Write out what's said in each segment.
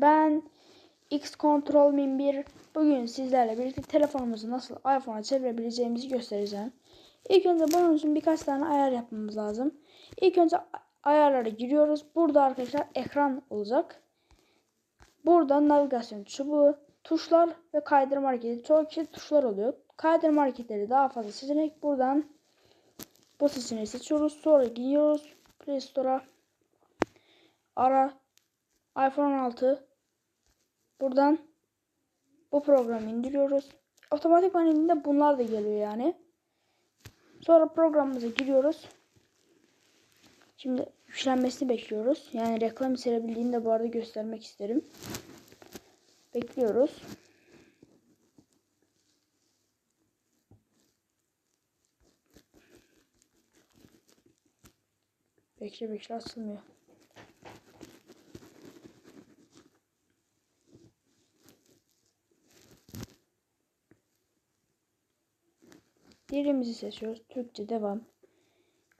Ben X Control Min 1 bugün sizlerle birlikte telefonumuzu nasıl iPhone'a çevirebileceğimizi göstereceğim. İlk önce bunun için birkaç tane ayar yapmamız lazım. İlk önce ayarlara giriyoruz. Burada arkadaşlar ekran olacak. Burada navigasyon çubuğu, tuşlar ve kaydırma hareketi. Çoğu kişi tuşlar oluyor. Kaydırma hareketleri daha fazla seçenek. Buradan bu seçeneği seçiyoruz. Sonra gidiyoruz Play Store'a. Ara iPhone 16 buradan bu programı indiriyoruz. Otomatikman indiğinde bunlar da geliyor yani. Sonra programımıza giriyoruz. Şimdi yüklenmesini bekliyoruz. Yani reklam içerebildiğini de bu arada göstermek isterim. Bekliyoruz. Bekle bekle açılmıyor. Dilimizi seçiyoruz. Türkçe devam.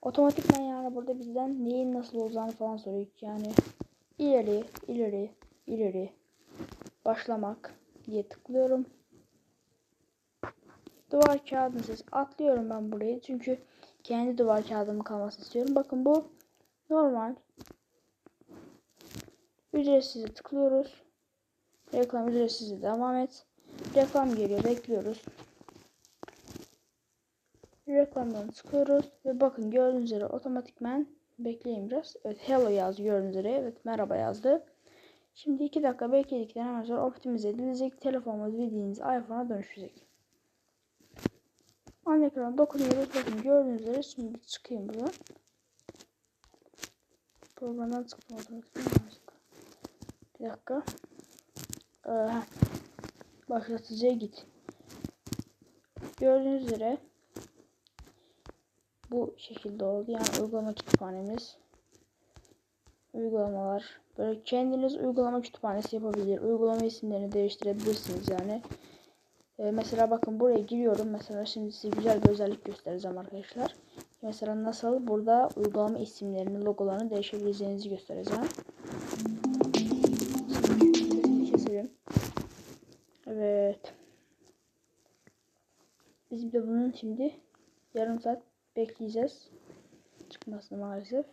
Otomatikman yani burada bizden neyin nasıl olacağını falan soruyor. Yani ileri, ileri, ileri, başlamak diye tıklıyorum. Duvar kağıdını ses atlıyorum ben burayı. Çünkü kendi duvar kağıdımın kalmasını istiyorum. Bakın bu normal. Ücretsiz tıklıyoruz. Reklam ücretsiz devam et. Reklam geliyor bekliyoruz. Reklamdan çıkıyoruz ve bakın gördüğünüz üzere otomatikmen bekleyin biraz. Evet hello yazdı gördüğünüz üzere. Evet merhaba yazdı. Şimdi 2 dakika bekledikten hemen sonra optimize edilecek. Telefonumuz bildiğiniz iPhone'a dönüşecek. Ana ekrana dokunuyoruz. Bakın gördüğünüz üzere şimdi çıkayım buradan. Programdan çıktım otomatikman. Bir dakika. Ee, başlatıcıya git. Gördüğünüz üzere bu şekilde oldu. Yani uygulama kütüphanemiz. Uygulamalar. Böyle kendiniz uygulama kütüphanesi yapabilir. Uygulama isimlerini değiştirebilirsiniz yani. Ee, mesela bakın buraya giriyorum. Mesela şimdi size güzel bir özellik göstereceğim arkadaşlar. Mesela nasıl burada uygulama isimlerini, logolarını değişebileceğinizi göstereceğim. Keselim. Evet. Biz de bunun şimdi yarım saat bekleyeceğiz. Çıkmasını maalesef.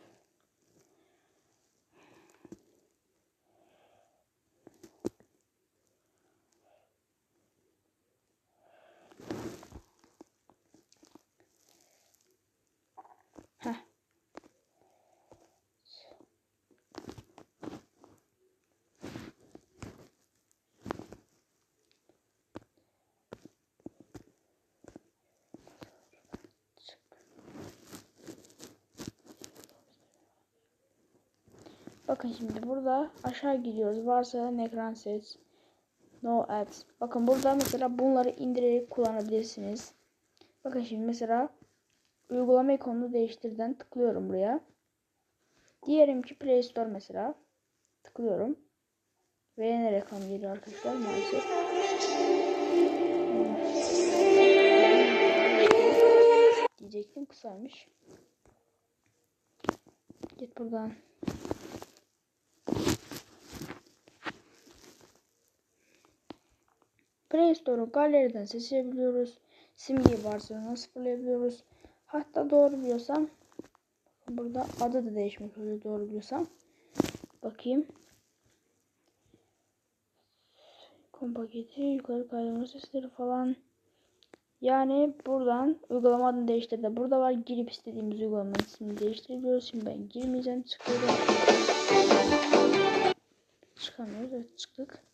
Bakın şimdi burada aşağı gidiyoruz. Varsa ekran ses. No ads. Bakın burada mesela bunları indirerek kullanabilirsiniz. Bakın şimdi mesela uygulama ikonunu değiştirden tıklıyorum buraya. Diyelim ki Play Store mesela. Tıklıyorum. Ve yine reklam geliyor arkadaşlar maalesef. Diyecektim kısaymış. Git buradan. Play Store'u galeriden seçebiliyoruz. Simgeyi varsayımına sıfırlayabiliyoruz. Hatta doğru biliyorsam burada adı da değişmek oluyor doğru biliyorsam. Bakayım. Kom paketi, yukarı kaydırma sesleri falan. Yani buradan uygulama adını değiştirdi. Burada var girip istediğimiz uygulamanın ismini değiştirebiliyoruz. Şimdi ben girmeyeceğim. Çıkıyorum. Çıkamıyoruz. Evet çıktık.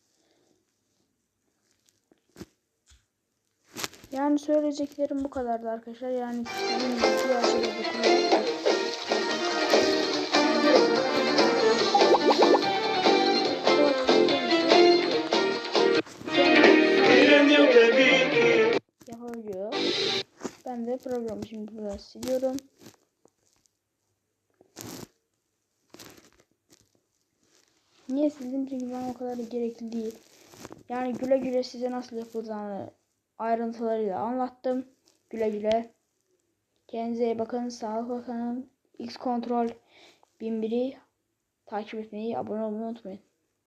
Yani söyleyeceklerim bu kadardı arkadaşlar. Yani sizin aşırı yapabiliyor. Ben de programı şimdi buradan siliyorum. Niye sildim? Çünkü bana o kadar da gerekli değil. Yani güle güle size nasıl yapılacağını ayrıntılarıyla anlattım. Güle güle. Kendinize iyi bakın. Sağlık bakanım. X Kontrol 1001'i takip etmeyi, abone olmayı unutmayın.